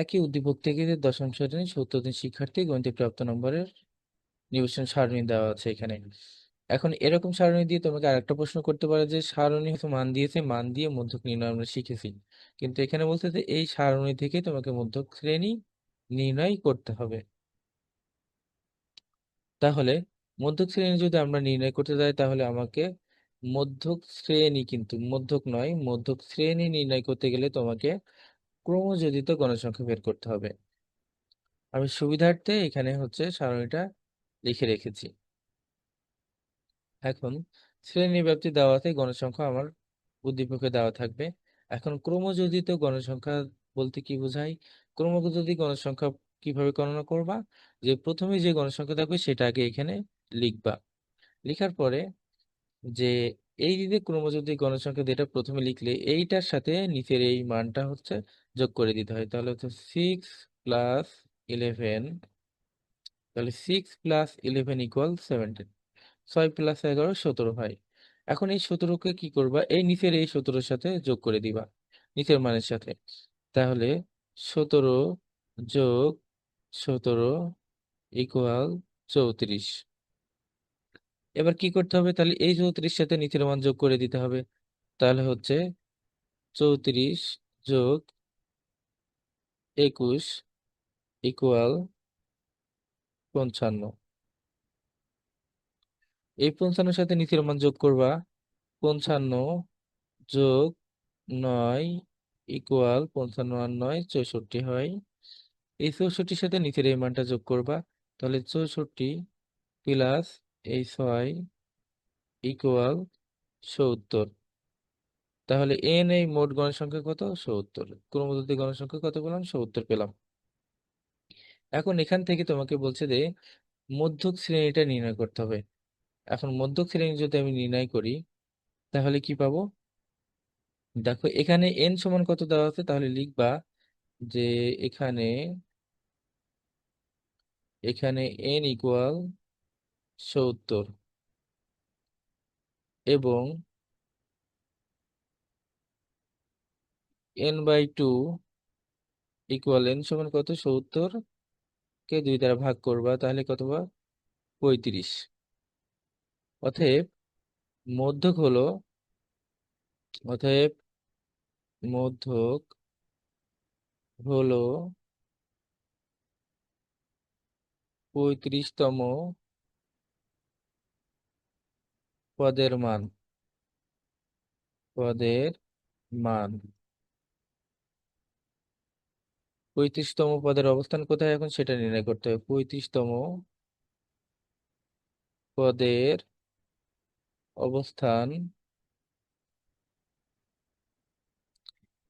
একই উদ্দীপক থেকে দশম শ্রেণির সত্তর দিন শিক্ষার্থী গণিতে প্রাপ্ত নম্বরের নির্বাচন সারণী দেওয়া আছে এখানে। এখন এরকম সারণী দিয়ে তোমাকে আরেকটা প্রশ্ন করতে পারে যে, সারণী হচ্ছে মান দিয়েছে, মান দিয়ে মধ্যক নির্ণয় আমরা শিখেছি। কিন্তু এখানে বলছে যে, এই সারণী থেকে তোমাকে মধ্যক শ্রেণি নির্ণয় করতে হবে। তাহলে মধ্যক শ্রেণি যদি আমরা নির্ণয় করতে যাই, তাহলে আমাকে মধ্যক শ্রেণি কিন্তু, মধ্যক নয়, মধ্যক শ্রেণি নির্ণয় করতে গেলে তোমাকে ক্রমজোদিত গণসংখ্যা বের করতে হবে। আমি সুবিধার্থে এখানে হচ্ছে সারণীটা লিখে রেখেছি। এখন শ্রেণীব্যাপ্তি দেওয়াতে গণসংখ্যা আমার উদ্দীপকে দেওয়া থাকবে। এখন ক্রমজোদিত গণসংখ্যা বলতে কি বোঝায়? ক্রমগতি গণসংখ্যা কীভাবে গণনা করবা? যে প্রথমে যে গণসংখ্যা থাকবে সেটা আগে এখানে লিখবা। লেখার পরে যে এই দিকে ক্রমযৌগিক গণসংখ্যা যেটা প্রথমে লিখলে এইটার সাথে নিচের এই মানটা হচ্ছে যোগ করে দিতে হয়। তাহলে হচ্ছে সিক্স প্লাস ইলেভেন তাহলে six plus eleven equal seventeen ছয় প্লাস এগারো সতেরো হয়। এখন এই সতেরোকে কি করবা? এই নিচের এই সতেরোর সাথে যোগ করে দিবা, নিচের মানের সাথে। তাহলে সতেরো যোগ সতেরো ইকুয়াল চৌত্রিশ। এবার কি করতে হবে? তাহলে এই চৌত্রিশ সাথে নিচের মান যোগ করে দিতে হবে। তাহলে হচ্ছে চৌত্রিশ যোগ একুশ ইকুয়াল পঞ্চান্ন। এই পঞ্চান্নর সাথে নিচের মান যোগ করবা। পঞ্চান্ন যোগ নয় ইকুয়াল পঞ্চান্ন আর নয় চৌষট্টি হয়। এই চৌষট্টির সাথে নিচের এই মানটা যোগ করবা। তাহলে চৌষট্টি প্লাস এই ছয় ইকুয়াল সত্তর। তাহলে এন এই মোট গণসংখ্যা কত? সত্তর। ক্রমদ্রুতি গণসংখ্যা কত পেলাম? সত্তর পেলাম। এখন এখান থেকে তোমাকে বলছে যে মধ্যক শ্রেণীটা নির্ণয় করতে হবে। এখন মধ্যক শ্রেণি যদি আমি নির্ণয় করি, তাহলে কি পাবো? দেখো, এখানে এন সমান কত দেওয়া আছে? তাহলে লিখবা যে এখানে এখানে এন ইকুয়াল সত্তর। এবং N by two equal N সমান কত? সত্তর কে দুই দ্বারা ভাগ করবা, তাহলে কত বা? পঁয়ত্রিশ। অতএব মধ্যক হলো, অতএব মধ্যক হলো পঁয়ত্রিশতম পদের মান পদের মান। পঁয়ত্রিশতম পদের অবস্থান কোথায় এখন সেটা নির্ণয় করতে হবে। পঁয়ত্রিশতম পদের অবস্থান,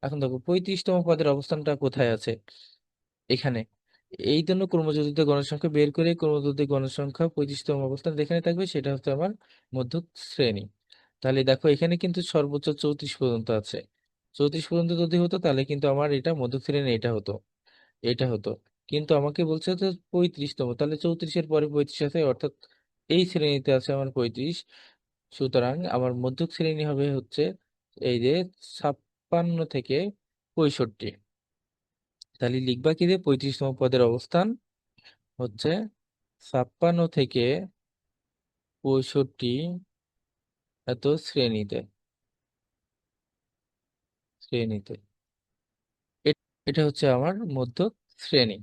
এখন দেখো, পঁয়ত্রিশতম পদের অবস্থানটা কোথায় আছে? এখানে। এই জন্য কর্মযোজিত গণসংখ্যা বের করে কর্মযোজিত গণসংখ্যা পঁয়ত্রিশতম অবস্থান যেখানে থাকবে সেটা হচ্ছে আমার মধ্য শ্রেণি। তাহলে দেখো এখানে কিন্তু সর্বোচ্চ চৌত্রিশ পর্যন্ত আছে। চৌত্রিশ পর্যন্ত যদি হতো তাহলে কিন্তু আমার এটা মধ্য শ্রেণি এটা হতো এটা হতো। কিন্তু আমাকে বলছে তো পঁয়ত্রিশতম, তাহলে চৌত্রিশের পরে পঁয়ত্রিশ আছে, অর্থাৎ এই শ্রেণীতে আছে আমার পঁয়ত্রিশ। সুতরাং আমার মধ্য শ্রেণি হবে হচ্ছে এই যে ছাপ্পান্ন থেকে পঁয়ষট্টি। তাহলে লিখবা কি যে পঁয়ত্রিশতম পদের অবস্থান হচ্ছে ছাপ্পান্ন থেকে পঁয়ষট্টি এত শ্রেণীতে শ্রেণীতে। এটা হচ্ছে আমার মধ্য শ্রেণি।